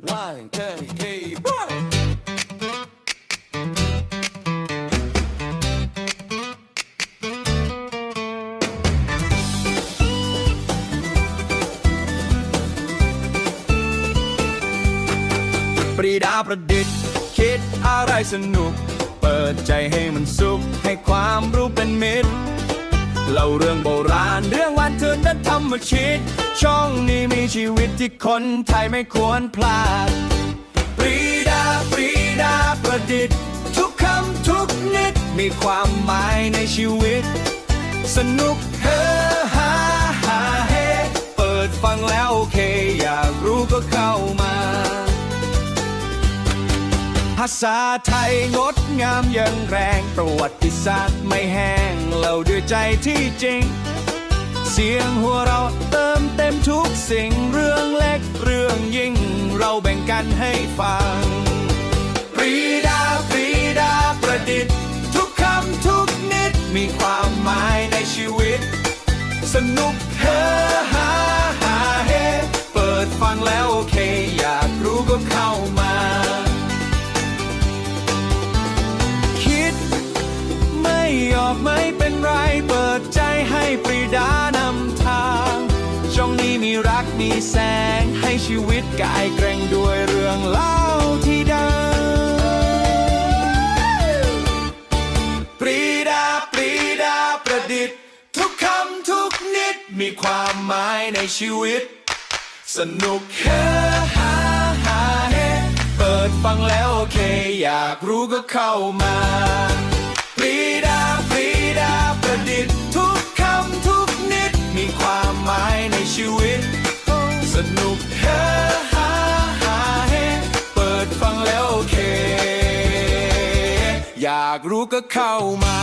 One, two, three, four. ปรีดาประดิษฐ์ คิดอะไรสนุก เปิดใจให้มันสุข ให้ความรู้เป็นมิตร เ ู้ ล่าเรื่องโบราณ เรื่องวันเทิงและธรรมชิต ช่องนี้มีชีวิตที่คนไทยไม่ควรพลาด ปรีดาปรีดาประดิษฐ์ ทุกคำทุกนิดมีความหมายในชีวิต สนุกเฮฮาฮาเฮเปิดฟังแล้วโอเค อยากรู้ก็เข้ามา ภาษาไทยงดงามยังแรงประวัติศาสตร์ไม่แห้ง เล่าด้วยใจที่จริง เสียงหัวเราเติมเต็มทุกสิ่งเรื่องเล็กเรื่องยิ่ง เราแบ่งกันให้ฟังปรีดาปรีดาประดิษฐ์ ทุกคำทุกนิดมีความหมายในชีวิต สนุกเฮฮา แสงให้ชีวิตกายเกรงด้วยเรื่องเล่าที่ดังปรีดาปรีดาประดิษฐ์ ทุกคำทุกนิดมีความหมายในชีวิต สนุกเฮฮาฮาเฮเปิดฟังแล้วโอเค อยากรู้ก็เข้ามาปรีดา นุกเฮฮาฮาเฮเปิดฟังแล้วโอเค อยากรู้ก็เข้ามา